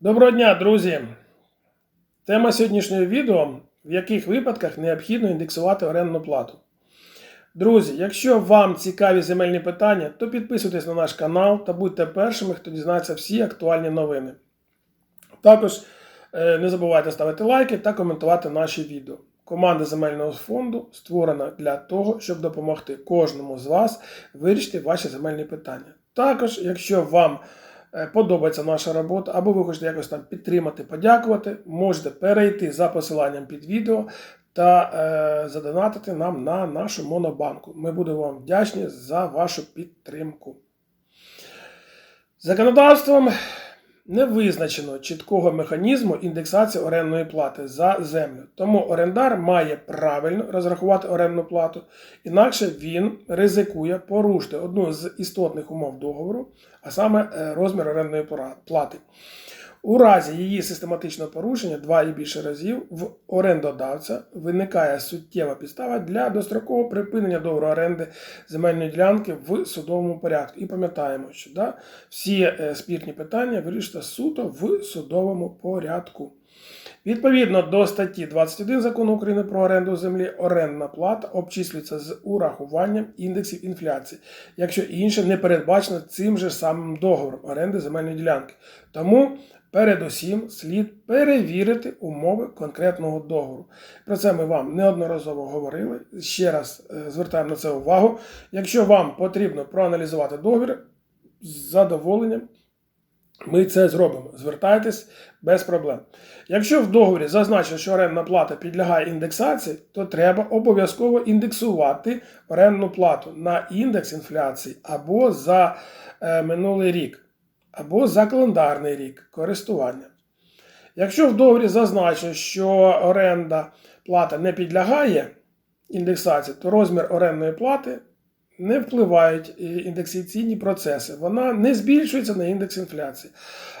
Доброго дня, друзі! Тема сьогоднішнього відео в яких випадках необхідно індексувати орендну плату. Друзі, якщо вам цікаві земельні питання, то підписуйтесь на наш канал та будьте першими, хто дізнається всі актуальні новини. Також е, не забувайте ставити лайки та коментувати наші відео. Команда земельного фонду створена для того, щоб допомогти кожному з вас вирішити ваші земельні питання. Також, якщо вам е, подобається наша робота, або ви хочете якось там підтримати, подякувати, можете перейти за посиланням під відео та е, задонатити нам на нашу монобанку. Ми будемо вам вдячні за вашу підтримку. Законодавством не визначено чіткого механізму індексації орендної плати за землю. Тому орендар має правильно розрахувати орендну плату, інакше він ризикує порушити одну з істотних умов договору, а саме е, розмір орендної плати. У разі її систематичного порушення два і більше разів в орендодавця виникає суттєва підстава для дострокового припинення договору оренди земельної ділянки в судовому порядку. І пам'ятаємо, що да, всі е, спірні питання вирішуються суто в судовому порядку. Відповідно до статті 21 закону України про оренду землі, орендна плата обчислюється з урахуванням індексів інфляції, якщо інше не передбачено цим же самим договором оренди земельної ділянки. Тому Передусім слід перевірити умови конкретного договору. Про це ми вам неодноразово говорили. Ще раз е, звертаємо на це увагу. Якщо вам потрібно проаналізувати договір з задоволенням, ми це зробимо. Звертайтесь без проблем. Якщо в договорі зазначено, що орендна плата підлягає індексації, то треба обов'язково індексувати орендну плату на індекс інфляції або за е, минулий рік або за календарний рік користування. Якщо в договорі зазначено, що оренда плата не підлягає індексації, то розмір орендної плати не впливають індексаційні процеси. Вона не збільшується на індекс інфляції.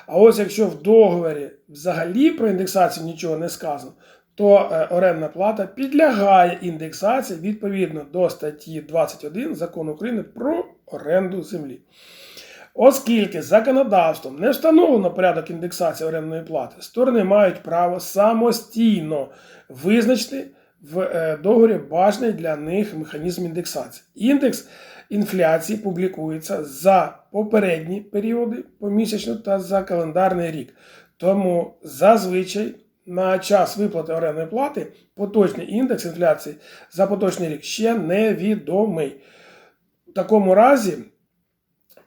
А ось якщо в договорі взагалі про індексацію нічого не сказано, то е, орендна плата підлягає індексації відповідно до статті 21 закону України про оренду землі. Оскільки законодавством не встановлено порядок індексації орендної плати, сторони мають право самостійно визначити в е, договорі бажаний для них механізм індексації. Індекс інфляції публікується за попередні періоди помісячно та за календарний рік. Тому зазвичай на час виплати орендної плати поточний індекс інфляції за поточний рік ще невідомий. В такому разі.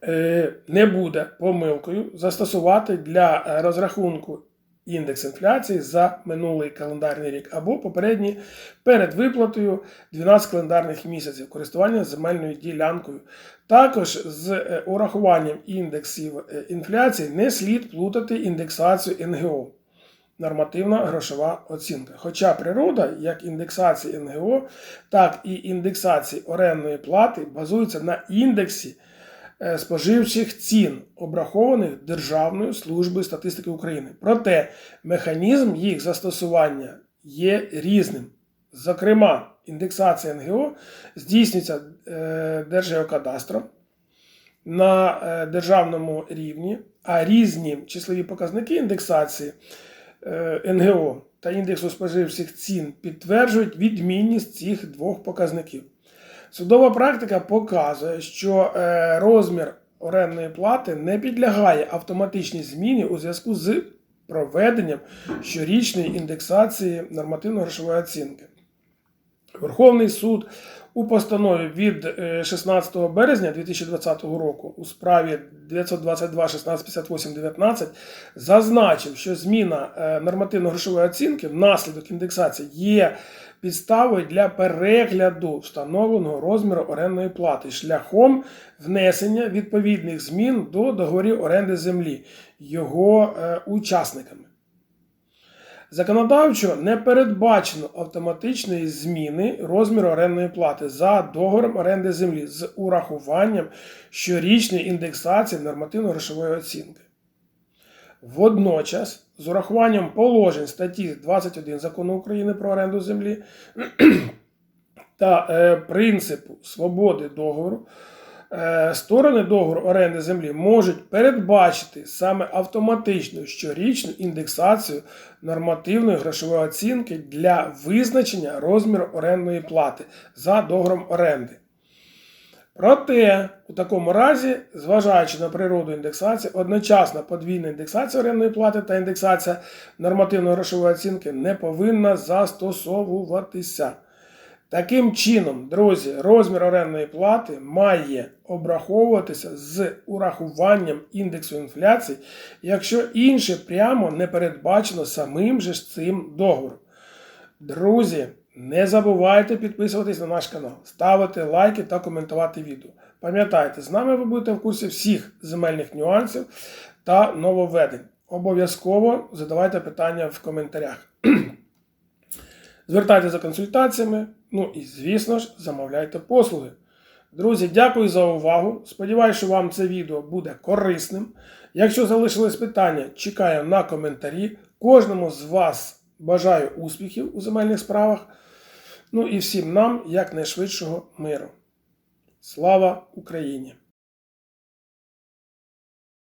Е, не буде помилкою застосувати для е, розрахунку індекс інфляції за минулий календарний рік або попередній перед виплатою 12 календарних місяців користування земельною ділянкою. Також з е, урахуванням індексів інфляції не слід плутати індексацію НГО. Нормативна грошова оцінка. Хоча природа, як індексації НГО, так і індексації орендної плати базуються на індексі Е, споживчих цін, обрахованих Державною службою статистики України. Проте механізм їх застосування є різним. Зокрема, індексація НГО здійснюється е, Держгеокадастром на е, державному рівні, а різні числові показники індексації НГО та індексу споживчих цін підтверджують відмінність цих двох показників. Судова практика показує, що е, розмір орендної плати не підлягає автоматичній зміні у зв'язку з проведенням щорічної індексації нормативно-грошової оцінки. Верховний суд у постанові від 16 е, березня 2020 року у справі 922 16 58 19 зазначив, що зміна е, нормативно-грошової оцінки внаслідок індексації є підставою для перегляду встановленого розміру орендної плати шляхом внесення відповідних змін до договорів оренди землі його е, учасниками. Законодавчо не передбачено автоматичної зміни розміру орендної плати за договором оренди землі з урахуванням щорічної індексації нормативно-грошової оцінки. Водночас, з урахуванням положень статті 21 закону України про оренду землі, та е, принципу свободи договору, сторони договору оренди землі можуть передбачити саме автоматичну щорічну індексацію нормативної грошової оцінки для визначення розміру орендної плати за договором оренди. Проте, у такому разі, зважаючи на природу індексації, одночасна подвійна індексація орендної плати та індексація нормативної грошової оцінки не повинна застосовуватися. Таким чином, друзі, розмір орендної плати має обраховуватися з урахуванням індексу інфляції, якщо інше прямо не передбачено самим же ж цим договором. Друзі, не забувайте підписуватись на наш канал, ставити лайки та коментувати відео. Пам'ятайте, з нами ви будете в курсі всіх земельних нюансів та нововведень. Обов'язково задавайте питання в коментарях. Звертайтеся за консультаціями, ну і, звісно ж, замовляйте послуги. Друзі, дякую за увагу. Сподіваюся, що вам це відео буде корисним. Якщо залишились питання, чекаю на коментарі. Кожному з вас бажаю успіхів у земельних справах. Ну і всім нам якнайшвидшого миру. Слава Україні!